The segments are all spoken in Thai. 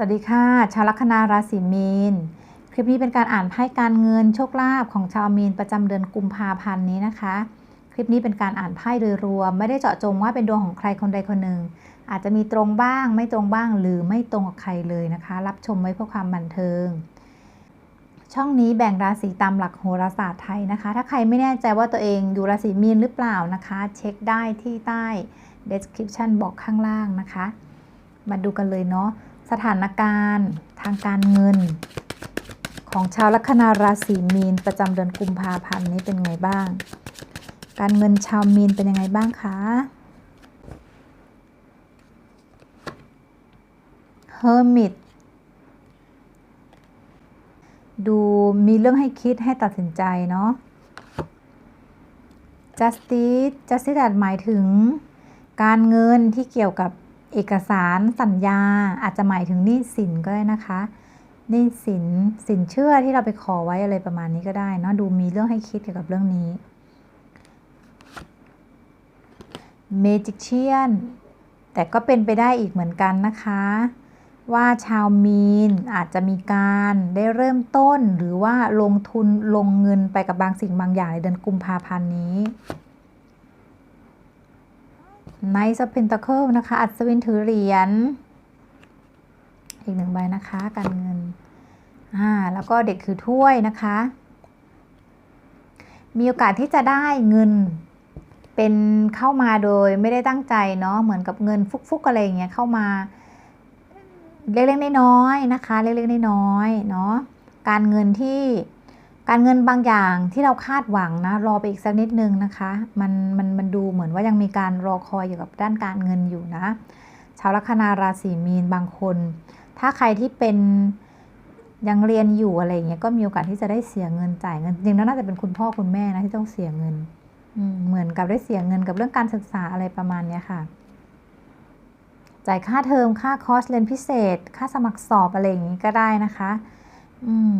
สวัสดีค่ะ ชาวลัคนาราศีมีน คลิปนี้เป็นการอ่านไพ่การเงินโชคลาภของชาวมีนประจำเดือนกุมภาพันธ์นี้นะคะ คลิปนี้เป็นการอ่านไพ่โดยรวม ไม่ได้เจาะจงว่าเป็นดวงของใครคนใดคนหนึ่ง อาจจะมีตรงบ้าง ไม่ตรงบ้างหรือไม่ตรงกับใครเลยนะคะ รับชมไว้เพื่อความบันเทิง ช่องนี้แบ่งราศีตามหลักโหราศาสตร์ไทยนะคะ ถ้าใครไม่แน่ใจว่าตัวเองอยู่ราศีมีนหรือเปล่านะคะ เช็คได้ที่ใต้ description บอกข้างล่างนะคะ มาดูกันเลยเนาะ สถานการณ์ทางการเงิน ของชาวลัคนาราศีมีนประจำเดือนกุมภาพันธ์นี้เป็นไงบ้าง การเงินชาวมีนเป็นยังไงบ้างคะ Hermit ดูมีเรื่องให้คิดให้ตัดสินใจเนาะ Justice Justice หมายถึงการเงินที่เกี่ยวกับ เอกสารสัญญาอาจจะหมายถึงหนี้สินก็ได้นะคะหนี้สินสินเชื่อที่เราไปขอไว้อะไรประมาณนี้ก็ได้เนาะดูมีเรื่องให้คิดเกี่ยวกับเรื่องนี้ Magician แต่ก็เป็นไปได้อีกเหมือนกันนะคะ ว่าชาวมีนอาจจะมีการได้เริ่มต้นหรือว่าลงทุนลงเงินไปกับบางสิ่งบางอย่างในเดือนกุมภาพันธ์นี้ Knight of Pentacle นะคะ อัศวินถือเหรียญ อีกหนึ่งใบนะคะ การเงิน อ่า แล้วก็เด็กถือถ้วยนะคะ มีโอกาสที่จะได้เงิน เป็นเข้ามาโดยไม่ได้ตั้งใจเนาะ เหมือนกับเงินฟุกๆอะไรอย่างเงี้ยเข้ามา เล็กๆน้อยๆนะคะ เล็กๆน้อยๆเนาะ การเงินที่ การเงินบางอย่างที่เราคาดหวังนะรอไปอีกสักนิดนึงนะคะ มันมันมันดูเหมือนว่ายังมีการรอคอยอยู่กับด้านการเงินอยู่นะ ชาวลัคนาราศีมีนบางคน ถ้าใครที่เป็นยังเรียนอยู่อะไรอย่างเงี้ยก็มีโอกาสที่จะได้เสียเงินจ่ายเงินจริงๆแล้วน่าจะเป็นคุณพ่อคุณแม่นะที่ต้องเสียเงินเหมือนกับได้เสียเงินกับเรื่องการศึกษาอะไรประมาณเนี้ยค่ะ จ่ายค่าเทอมค่าคอร์สเรียนพิเศษ ค่าสมัครสอบอะไรอย่างงี้ก็ได้นะคะ อืม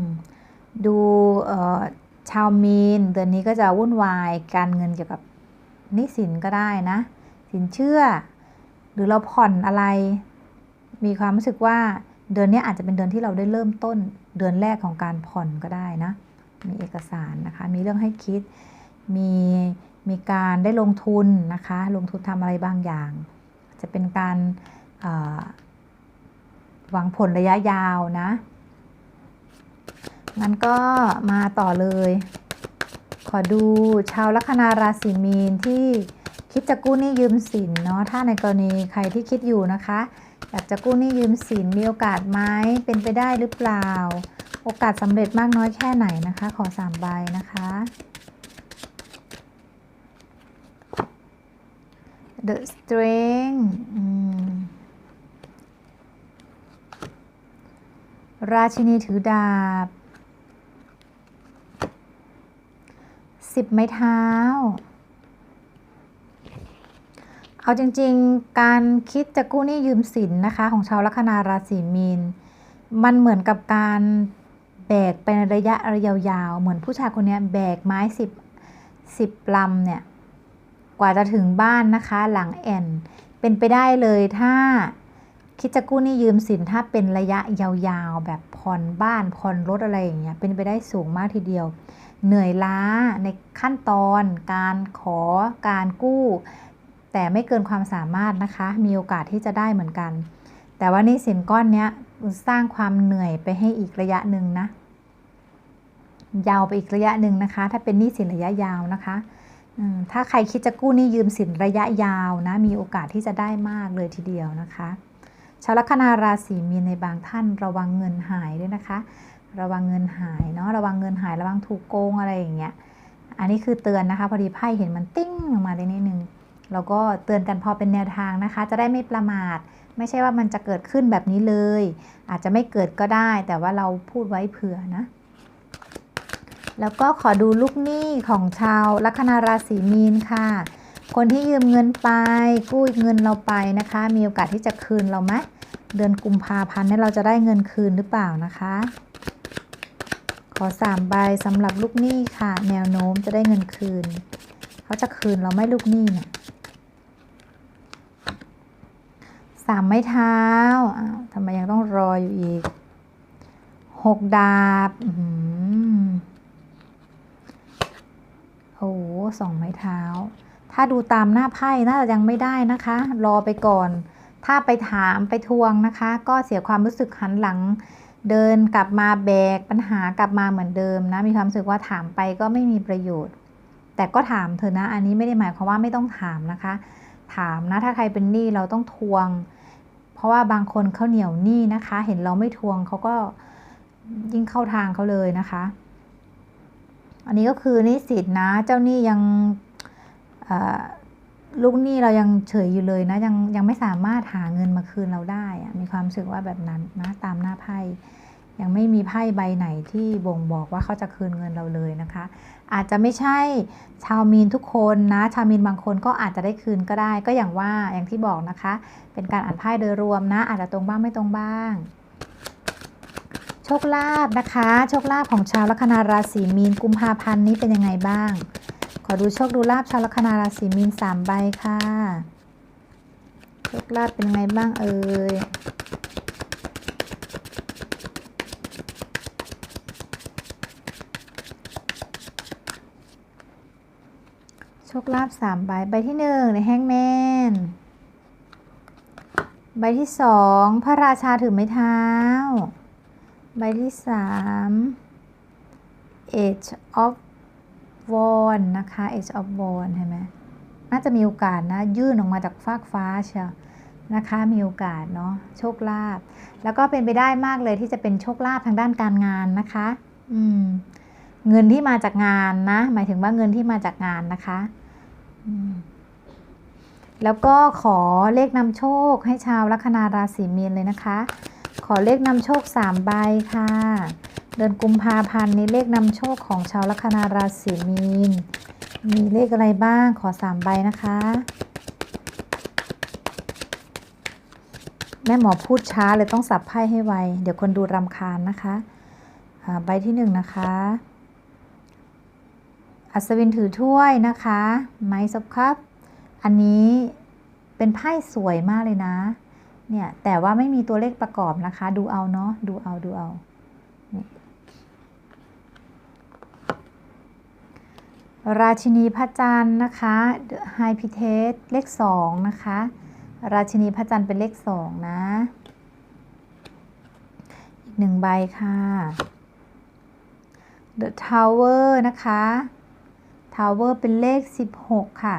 ดูชาวมีนเดือนนี้ก็จะวุ่นวายการเงินเกี่ยวกับนี้สินก็ได้นะ สินเชื่อ หรือเราผ่อนอะไร มีความรู้สึกว่าเดือนนี้อาจจะเป็นเดือนที่เราได้เริ่มต้น เดือนแรกของการผ่อนก็ได้นะ มีเอกสารนะคะ มีเรื่องให้คิด มีมีการได้ลงทุนนะคะ ลงทุนทำอะไรบางอย่าง จะเป็นการหวังผลระยะยาวนะ งั้นก็มาต่อเลย ขอดูชาวลัคนาราศีมีนที่คิดจะกู้หนี้ยืมสินเนาะถ้าในกรณีใครที่คิดอยู่นะคะ อยากจะกู้หนี้ยืมสินมีโอกาสไหมเป็นไปได้หรือเปล่า โอกาสสำเร็จมากน้อยแค่ไหนนะคะ ขอสามใบนะคะ The Strength ราชินีถือดาบ สิบไม้เท้า เอาจริงๆ การคิดจะกู้หนี้ยืมสินนะคะ ของชาวลัคนาราศีมีน มันเหมือนกับการแบกไประยะระยะยาวๆเหมือนผู้ชายคนนี้แบกไม้สิบสิบลำเนี่ย กว่าจะถึงบ้านนะคะหลังแอนเป็นไปได้เลยถ้าคิดจะกู้หนี้ยืมสินถ้าเป็นระยะยาวๆ แบบผ่อนบ้านผ่อนรถอะไรอย่างเงี้ยเป็นไปได้สูงมากทีเดียว เหนื่อยล้าในขั้นตอนการขอการกู้ แต่ไม่เกินความสามารถนะคะ มีโอกาสที่จะได้เหมือนกัน แต่ว่านี่สินก้อนนี้สร้างความเหนื่อยไปให้อีกระยะหนึ่งนะ ยาวไปอีกระยะหนึ่งนะคะ ถ้าเป็นหนี้สินระยะยาวนะคะถ้าใครคิดจะกู้หนี้ยืมสินระยะยาวนะ มีโอกาสที่จะได้มากเลยทีเดียวนะคะชาวลัคนาราศีมีในบางท่านระวังเงินหายด้วยนะคะ ระวังเงินหายเนาะระวังเงินหายระวังถูกโกงอะไรอย่างเงี้ยอันนี้คือเตือนนะคะ พอดีไพ่เห็นมันติ้งลงมาได้นิดนึงเราก็เตือนกันพอเป็นแนวทางนะคะ จะได้ไม่ประมาท ไม่ใช่ว่ามันจะเกิดขึ้นแบบนี้เลย อาจจะไม่เกิดก็ได้ แต่ว่าเราพูดไว้เผื่อนะ แล้วก็ขอดูลูกหนี้ของชาวลัคนาราศีมีนค่ะ คนที่ยืมเงินไปกู้เงินเราไปนะคะ มีโอกาสที่จะคืนเราไหมเดือนกุมภาพันธ์นี้เราจะได้เงินคืนหรือเปล่านะคะ ขอสามใบสำหรับลูกหนี้ค่ะ แนวโน้มจะได้เงินคืน เขาจะคืนเราไม่ลูกหนี้เนี่ยสามไม้เท้าอ้าวทำไมยังต้องรออยู่อีกหกดาบโอ้โหสองไม้เท้า ถ้าดูตามหน้าไพ่น่าจะยังไม่ได้นะคะ รอไปก่อน ถ้าไปถามไปทวงนะคะ ก็เสียความรู้สึกหันหลัง เดินกลับมาแบกปัญหากลับมาเหมือนเดิมนะ มีความรู้สึกว่าถามไปก็ไม่มีประโยชน์ แต่ก็ถามเธอะนะ อันนี้ไม่ได้หมายความว่าไม่ต้องถามนะคะ ถามนะ ถ้าใครเป็นหนี้เราต้องทวง เพราะว่าบางคนเขาเหนียวหนี้นะคะ เห็นเราไม่ทวงเขาก็ยิ่งเข้าทางเขาเลยนะคะ อันนี้ก็คือนี้สิทธินะ เจ้าหนี้ยังอ ลูกหนี้เรายังเฉยอยู่เลยนะยังยังไม่สามารถหาเงินมาคืนเราได้อะมีความรู้สึกว่าแบบนั้นนะตามหน้าไพ่ยังไม่มีไพ่ใบไหนที่บ่งบอกว่าเขาจะคืนเงินเราเลยนะคะ อาจจะไม่ใช่ชาวมีนทุกคนนะ ชาวมีนบางคนก็อาจจะได้คืนก็ได้ ก็อย่างว่าอย่างที่บอกนะคะ เป็นการอ่านไพ่โดยรวมนะ อาจจะตรงบ้างไม่ตรงบ้าง โชคลาภนะคะ โชคลาภของชาวลัคนาราศีมีนกุมภาพันธ์นี้เป็นยังไงบ้าง ขอดูโชคดูลาภชาวลัคนาราศีมีนสามใบค่ะ โชคลาภเป็นไงบ้างเอ่ยโชคลาภสามใบ ใบที่หนึ่งในแฮงแมน ใบที่สองพระราชาถือไม้เท้า ใบที่สาม Age of Wand นะคะ Age of Wand เห็นไหมน่าจะมีโอกาสนะยื่นออกมาจากฟากฟ้าเชียวนะคะมีโอกาสเนาะโชคลาภแล้วก็เป็นไปได้มากเลยที่จะเป็นโชคลาภทางด้านการงานนะคะอืมเงินที่มาจากงานนะ หมายถึงว่าเงินที่มาจากงานนะคะแล้วก็ขอเลขนำโชคให้ชาวลัคนาราศีมีนเลยนะคะ ขอเลขนำโชคสามใบค่ะ เดือนกุมภาพันธ์นี้เลขนำโชคของชาวลัคนาราศีมีน มีเลขอะไรบ้างขอสามใบนะคะ แม่หมอพูดช้าเลยต้องสับไพ่ให้ไว เดี๋ยวคนดูรำคาญนะคะใบที่หนึ่งนะคะ อัศวินถือถ้วยนะคะไมซ์ซับคัพอันนี้เป็นไพ่สวยมากเลยนะ เนี่ย แต่ว่าไม่มีตัวเลขประกอบนะคะ ดูเอาเนาะ ดูเอา ดูเอานี่ ราชินีพระจันทร์นะคะไฮพิเทสเลขสองนะคะ ราชินีพระจันทร์เป็นเลขสองนะ อีกหนึ่งใบค่ะ The Tower นะคะ Tower เป็นเลข 16 ค่ะ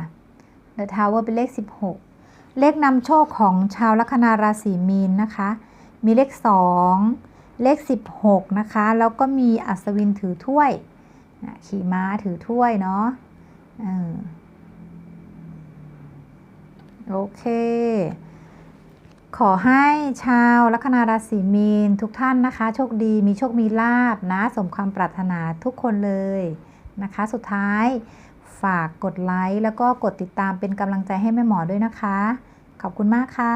The Tower เป็นเลข 16 เลขนำโชคของชาวลัคนาราศีมีนนะคะ มีเลข 2 เลข 16 นะคะ แล้วก็มีอัศวินถือถ้วย ขี่ม้าถือถ้วยเนาะอโอเค ขอให้ชาวลัคนาราศีมีนทุกท่านนะคะ โชคดีมีโชคมีลาบนะ สมความปรารถนาทุกคนเลยนะคะ สุดท้ายฝากกดไลค์แล้วก็กดติดตามเป็นกำลังใจให้แม่หมอด้วยนะคะ ขอบคุณมากค่ะ